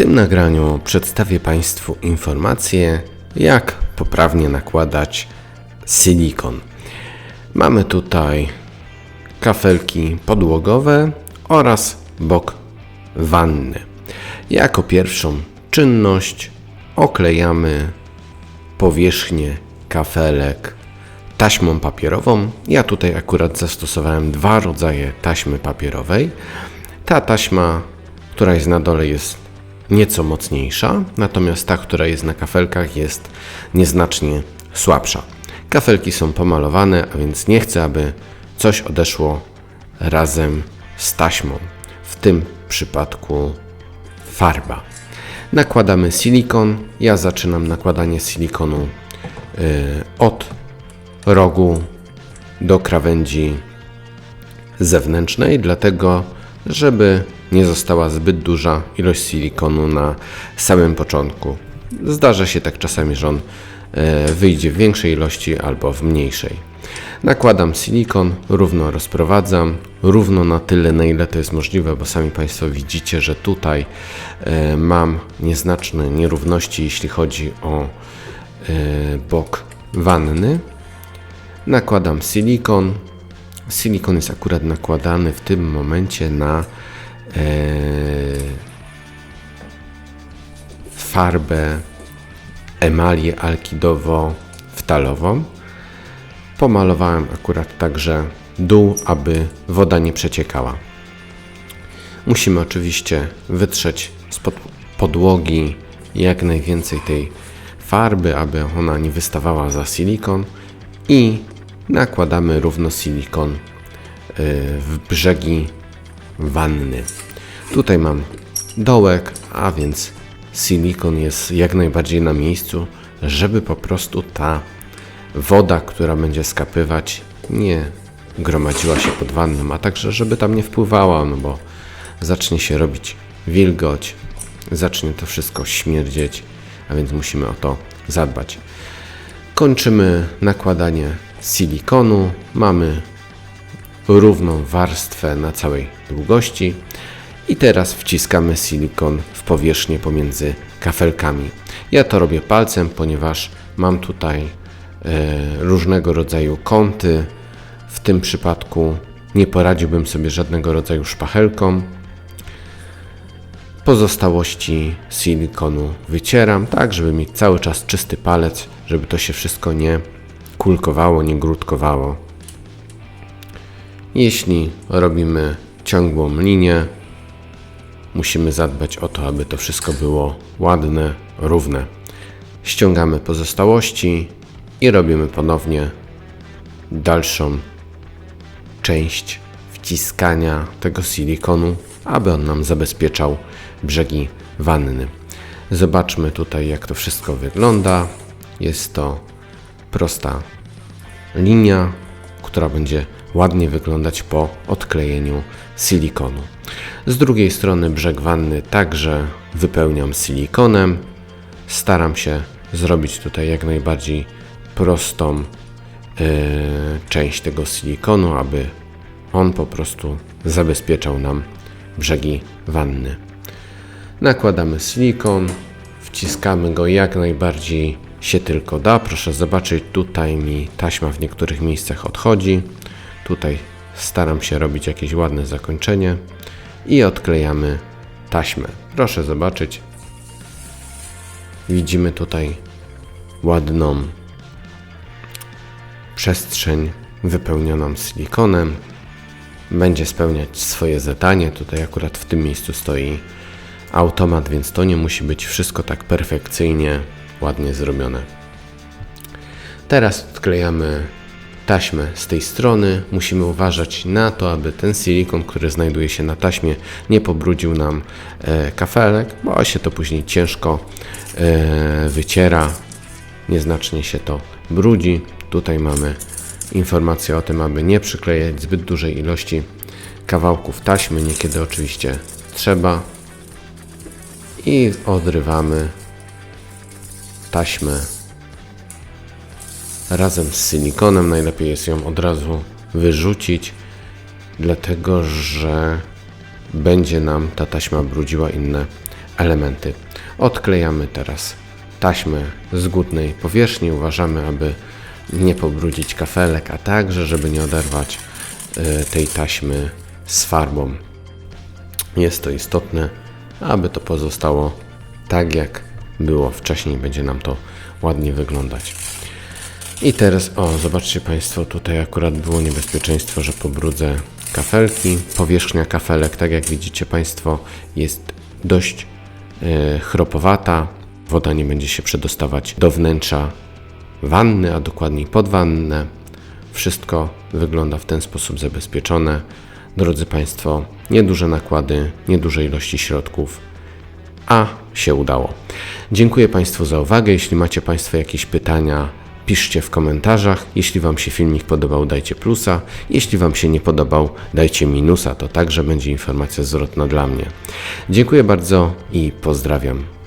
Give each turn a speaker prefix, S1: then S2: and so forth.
S1: tym nagraniu przedstawię Państwu informację, jak poprawnie nakładać silikon. Mamy tutaj kafelki podłogowe oraz bok wanny. Jako pierwszą czynność oklejamy powierzchnię kafelek taśmą papierową. Ja tutaj akurat zastosowałem dwa rodzaje taśmy papierowej. Ta taśma, która jest na dole, jest nieco mocniejsza, natomiast ta, która jest na kafelkach, jest nieznacznie słabsza. Kafelki są pomalowane, a więc nie chcę, aby coś odeszło razem z taśmą. W tym przypadku farba. Nakładamy silikon. Ja zaczynam nakładanie silikonu y, od rogu do krawędzi zewnętrznej, dlatego żeby nie została zbyt duża ilość silikonu na samym początku. Zdarza się tak czasami, że on e, wyjdzie w większej ilości albo w mniejszej. Nakładam silikon, równo rozprowadzam, równo na tyle, na ile to jest możliwe, bo sami Państwo widzicie, że tutaj e, mam nieznaczne nierówności, jeśli chodzi o e, bok wanny. Nakładam silikon. Silikon jest akurat nakładany w tym momencie na farbę emalię alkidowo-wtalową. Pomalowałem akurat także dół, aby woda nie przeciekała. Musimy oczywiście wytrzeć spod podłogi jak najwięcej tej farby, aby ona nie wystawała za silikon i nakładamy równo silikon y, w brzegi wanny. Tutaj mam dołek, a więc silikon jest jak najbardziej na miejscu, żeby po prostu ta woda, która będzie skapywać, nie gromadziła się pod wanną, a także żeby tam nie wpływała, no bo zacznie się robić wilgoć, zacznie to wszystko śmierdzieć, a więc musimy o to zadbać. Kończymy nakładanie silikonu. Mamy równą warstwę na całej długości. I teraz wciskamy silikon w powierzchnię pomiędzy kafelkami. Ja to robię palcem, ponieważ mam tutaj e, różnego rodzaju kąty. W tym przypadku nie poradziłbym sobie żadnego rodzaju szpachelką. Pozostałości silikonu wycieram, tak żeby mieć cały czas czysty palec, żeby to się wszystko nie kulkowało, nie grudkowało. Jeśli robimy ciągłą linię, musimy zadbać o to, aby to wszystko było ładne, równe. Ściągamy pozostałości i robimy ponownie dalszą część wciskania tego silikonu, aby on nam zabezpieczał brzegi wanny. Zobaczmy tutaj, jak to wszystko wygląda. Jest to prosta linia, która będzie ładnie wyglądać po odklejeniu silikonu. Z drugiej strony brzeg wanny także wypełniam silikonem. Staram się zrobić tutaj jak najbardziej prostą yy, część tego silikonu, aby on po prostu zabezpieczał nam brzegi wanny. Nakładamy silikon, wciskamy go jak najbardziej się tylko da. Proszę zobaczyć, tutaj mi taśma w niektórych miejscach odchodzi. Tutaj staram się robić jakieś ładne zakończenie i odklejamy taśmę. Proszę zobaczyć. Widzimy tutaj ładną przestrzeń wypełnioną silikonem. Będzie spełniać swoje zadanie. Tutaj akurat w tym miejscu stoi automat, więc to nie musi być wszystko tak perfekcyjnie ładnie zrobione. Teraz odklejamy taśmę z tej strony. Musimy uważać na to, aby ten silikon, który znajduje się na taśmie, nie pobrudził nam e, kafelek, bo się to później ciężko e, wyciera. Nieznacznie się to brudzi. Tutaj mamy informację o tym, aby nie przyklejać zbyt dużej ilości kawałków taśmy. Niekiedy oczywiście trzeba. I odrywamy taśmę razem z silikonem. Najlepiej jest ją od razu wyrzucić, dlatego że będzie nam ta taśma brudziła inne elementy. Odklejamy teraz taśmę z górnej powierzchni. Uważamy, aby nie pobrudzić kafelek, a także, żeby nie oderwać e, tej taśmy z farbą. Jest to istotne, aby to pozostało tak, jak było wcześniej. Będzie nam to ładnie wyglądać. I teraz, o, zobaczcie Państwo, tutaj akurat było niebezpieczeństwo, że pobrudzę kafelki. Powierzchnia kafelek, tak jak widzicie Państwo, jest dość e, chropowata. Woda nie będzie się przedostawać do wnętrza wanny, a dokładniej pod wannę. Wszystko wygląda w ten sposób zabezpieczone. Drodzy Państwo, nieduże nakłady, nieduże ilości środków, a się udało. Dziękuję Państwu za uwagę. Jeśli macie Państwo jakieś pytania, piszcie w komentarzach. Jeśli Wam się filmik podobał, dajcie plusa. Jeśli Wam się nie podobał, dajcie minusa. To także będzie informacja zwrotna dla mnie. Dziękuję bardzo i pozdrawiam.